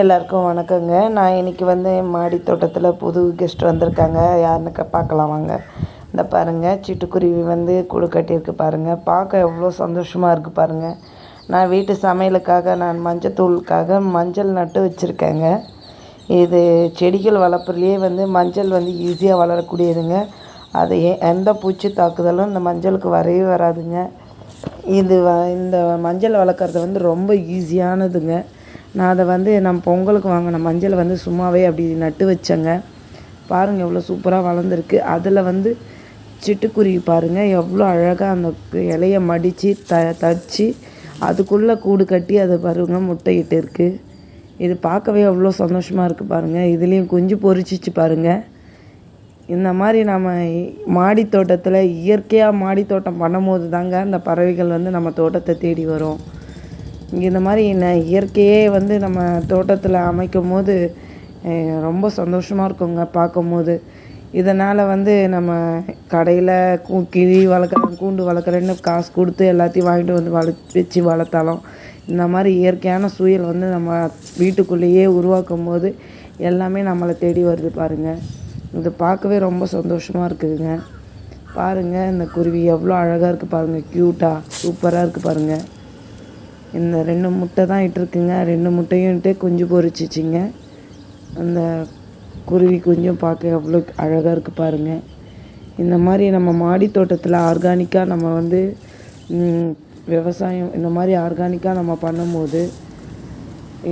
எல்லாருக்கும் வணக்கங்க. நான் இன்றைக்கி வந்து மாடி தோட்டத்தில் புது கெஸ்ட் வந்திருக்காங்க. யாருன்னு க பார்க்கலாம் வாங்க. இந்த பாருங்கள் சிட்டுக்குருவி வந்து கூடு கட்டியிருக்கு பாருங்கள் பார்க்க எவ்வளோ சந்தோஷமாக இருக்குது பாருங்கள் நான் வீட்டு சமையலுக்காக நான் மஞ்சத்தூளுக்காக மஞ்சள் நட்டு வச்சுருக்கேங்க. இது செடிகள் வளர்ப்புலேயே வந்து மஞ்சள் வந்து ஈஸியாக வளரக்கூடியதுங்க. அது எந்த பூச்சி தாக்குதலும் இந்த மஞ்சளுக்கு வரவே வராதுங்க. இது வ இந்த மஞ்சள் வளர்க்குறது வந்து ரொம்ப ஈஸியானதுங்க நான் அதை வந்து நம்ம பொங்கலுக்கு வாங்கின மஞ்சளை வந்து சும்மாவே அப்படி நட்டு வச்சேங்க. பாருங்கள் எவ்வளோ சூப்பராக வளர்ந்துருக்கு. அதில் வந்து சிட்டுக்குருவி பாருங்கள் எவ்வளோ அழகாக அந்த இலையை இலைய மடித்து த தச்சு அதுக்குள்ளே கூடு கட்டி அதை பாருங்கள் முட்டையிட்டு இருக்குது இது பார்க்கவே அவ்வளோ சந்தோஷமாக இருக்குது பாருங்கள் இதுலேயும் குஞ்சு பொறிச்சிச்சு பாருங்கள் இந்த மாதிரி நம்ம மாடி தோட்டத்தில் இயற்கையாக மாடி தோட்டம் பண்ணும்போது தாங்க அந்த பறவைகள் வந்து நம்ம தோட்டத்தை தேடி வரும். இந்த மாதிரி ந- இயற்கையே வந்து நம்ம தோட்டத்தில் அமைக்கும் போது ரொம்ப சந்தோஷமாக இருக்குங்க பார்க்கும்போது. இதனால் வந்து நம்ம கடையில் கூ கிளி வளர்க்குறேன் கூண்டு வளர்க்குறேன்னு காசு கொடுத்து எல்லாத்தையும் வாங்கிட்டு வந்து வள வச்சு வளர்த்தாலும் இந்த மாதிரி இயற்கையான சூழல் வந்து நம்ம வீட்டுக்குள்ளேயே உருவாக்கும் போது எல்லாமே நம்மளை தேடி வருது பாருங்கள் இது பார்க்கவே ரொம்ப சந்தோஷமாக இருக்குதுங்க. பாருங்கள் இந்த குருவி எவ்வளோ அழகாக இருக்குது பாருங்கள் க்யூட்டாக சூப்பராக இருக்குது பாருங்கள் இந்த ரெண்டு முட்டை தான் இட்டுருக்குங்க. ரெண்டு முட்டையும் இட்டு குஞ்சு பொறிச்சிச்சிங்க அந்த குருவி குஞ்சும் பார்க்க அவ்வளோ அழகாக இருக்குது பாருங்கள் இந்த மாதிரி நம்ம மாடி தோட்டத்தில் ஆர்கானிக்காக நம்ம வந்து விவசாயம் இந்த மாதிரி ஆர்கானிக்காக நம்ம பண்ணும்போது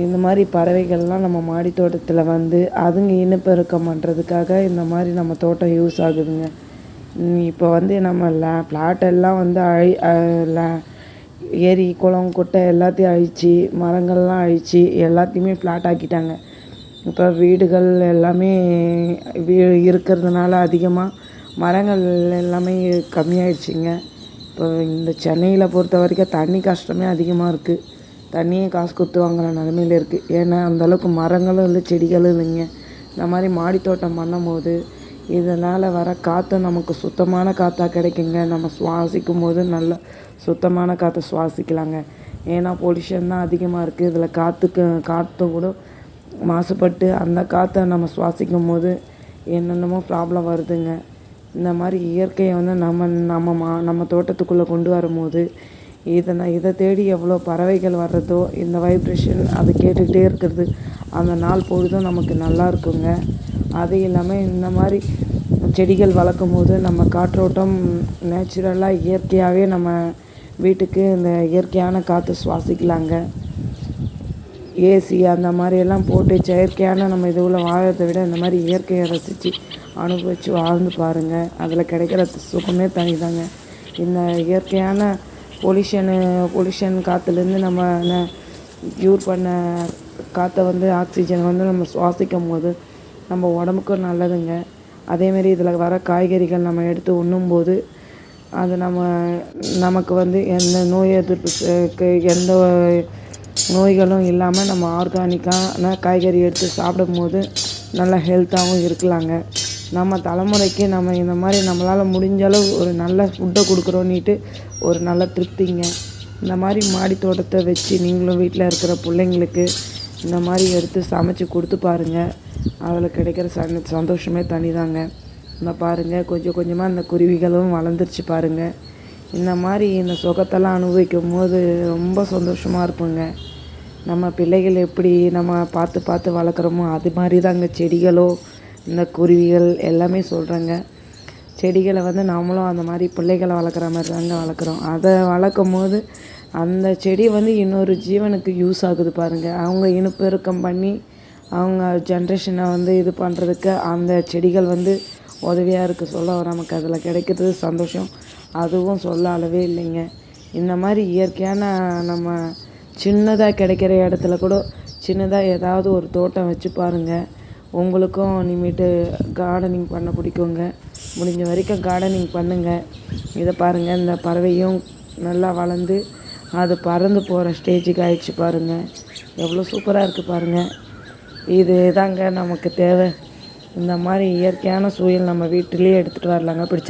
இந்த மாதிரி பறவைகள்லாம் நம்ம மாடி தோட்டத்தில் வந்து அதுங்க இனப்பெருக்கம் பண்ணுறதுக்காக இந்த மாதிரி நம்ம தோட்டம் யூஸ் ஆகுதுங்க. இப்போ வந்து நம்ம லே ஃப்ளாட் எல்லாம் வந்து அழி லே- ஏரி குளம் குட்டை எல்லாத்தையும் அழித்து மரங்கள்லாம் அழிச்சு எல்லாத்தையுமே ஃப்ளாட் ஆக்கிட்டாங்க. இப்போ வீடுகள் எல்லாமே வீ இருக்கிறதுனால அதிகமாக மரங்கள் எல்லாமே கம்மியாயிடுச்சுங்க. இப்போ இந்த சென்னையில் பொறுத்த வரைக்கும் தண்ணி கஷ்டமே அதிகமாக இருக்குது தண்ணியே காசு கொடுத்து வாங்குற நிலமையில இருக்குது ஏன்னா அந்தளவுக்கு மரங்களும் இல்லை செடிகளும் இல்லைங்க. இந்த மாதிரி மாடி தோட்டம் பண்ணும்போது இதனால் வர காற்று நமக்கு சுத்தமான காற்றாக கிடைக்குங்க. நம்ம சுவாசிக்கும் போது நல்ல சுத்தமான காற்றை சுவாசிக்கலாங்க. ஏன்னா பொல்யூஷன் தான் அதிகமாக இருக்குது இதில் காற்றுக்கு காற்று கூட மாசுபட்டு அந்த காற்றை நம்ம சுவாசிக்கும் போது என்னென்னமோ ப்ராப்ளம் வருதுங்க. இந்த மாதிரி இயற்கையை வந்து நம்ம நம்ம மா நம்ம தோட்டத்துக்குள்ளே கொண்டு வரும்போது இதை நான் இதை தேடி எவ்வளோ பறவைகள் வர்றதோ இந்த வைப்ரேஷன் அது கேட்டுக்கிட்டே இருக்கிறது அந்த நாள் பொழுதும் நமக்கு நல்லா இருக்குங்க. அது இல்லாமல் இந்த மாதிரி செடிகள் வளர்க்கும் போது நம்ம காற்றோட்டம் நேச்சுரலாக இயற்கையாகவே நம்ம வீட்டுக்கு இந்த இயற்கையான காற்று சுவாசிக்கலாங்க. ஏசி அந்த மாதிரி எல்லாம் போட்டு செயற்கையான நம்ம இதுவில் வாழறதை விட இந்த மாதிரி இயற்கையை ரசித்து அனுபவித்து வாழ்ந்து பாருங்கள் அதில் கிடைக்கிற சுகமே தனிதாங்க. இந்த இயற்கையான பொல்யூஷனு பொல்யூஷன் காற்றுலேருந்து நம்ம க்யூர் பண்ண காற்றை வந்து ஆக்சிஜனை வந்து நம்ம சுவாசிக்கும் போது நம்ம உடம்புக்கும் நல்லதுங்க. அதேமாரி இதில் வர காய்கறிகள் நம்ம எடுத்து உண்ணும்போது அது நம்ம நமக்கு வந்து எந்த நோய் எதிர்ப்பு எந்த நோய்களும் இல்லாமல் நம்ம ஆர்கானிக்கான காய்கறி எடுத்து சாப்பிடும்போது நல்லா ஹெல்த்தாகவும் இருக்கலாங்க. நம்ம தலைமுறைக்கு நம்ம இந்த மாதிரி நம்மளால் முடிஞ்ச அளவு ஒரு நல்ல ஃபுட்டை கொடுக்குறோன்னிட்டு ஒரு நல்ல திருப்திங்க. இந்த மாதிரி மாடி தோட்டத்தை வச்சு நீங்களும் வீட்டில் இருக்கிற பிள்ளைங்களுக்கு இந்த மாதிரி எடுத்து சமைச்சு கொடுத்து பாருங்கள் அதில் கிடைக்கிற சன் சந்தோஷமே தனிதாங்க. இந்த பாருங்கள் கொஞ்சம் கொஞ்சமாக இந்த குருவிகளும் வளர்ந்துருச்சு பாருங்கள் இந்த மாதிரி இந்த சுகத்தெல்லாம் அனுபவிக்கும் போது ரொம்ப சந்தோஷமாக இருப்போங்க நம்ம பிள்ளைகள் எப்படி நம்ம பார்த்து பார்த்து வளர்க்குறோமோ அது மாதிரி தாங்க செடிகளோ இந்த குருவிகள் எல்லாமே சொல்கிறேங்க செடிகளை வந்து நாமளும் அந்த மாதிரி பிள்ளைகளை வளர்க்குற மாதிரி தாங்க வளர்க்குறோம். அதை வளர்க்கும் போது அந்த செடி வந்து இன்னொரு ஜீவனுக்கு யூஸ் ஆகுது பாருங்கள் அவங்க இனப்பெருக்கம் பண்ணி அவங்க ஜென்ரேஷனை வந்து இது பண்ணுறதுக்கு அந்த செடிகள் வந்து உதவியாக இருக்குது சொல்ல நமக்கு அதில் கிடைக்கிறது சந்தோஷம். அதுவும் சொல்ல அளவே இல்லைங்க. இந்த மாதிரி இயற்கையான நம்ம சின்னதாக கிடைக்கிற இடத்துல கூட சின்னதாக ஏதாவது ஒரு தோட்டம் வச்சு பாருங்கள் உங்களுக்கும் இனிமேட்டு கார்டனிங் பண்ண பிடிக்குங்க. முடிஞ்ச வரைக்கும் கார்டனிங் பண்ணுங்கள் இதை பாருங்கள் இந்த பறவையும் நல்லா வளர்ந்து அது பறந்து போகிற ஸ்டேஜுக்கு ஆயிடுச்சு பாருங்கள் எவ்வளோ சூப்பராக இருக்குது பாருங்கள் இது தாங்க நமக்கு தேவை. இந்த மாதிரி இயற்கையான சூழல் நம்ம வீட்டிலேயே எடுத்துகிட்டு வரலாங்க. பிடிச்ச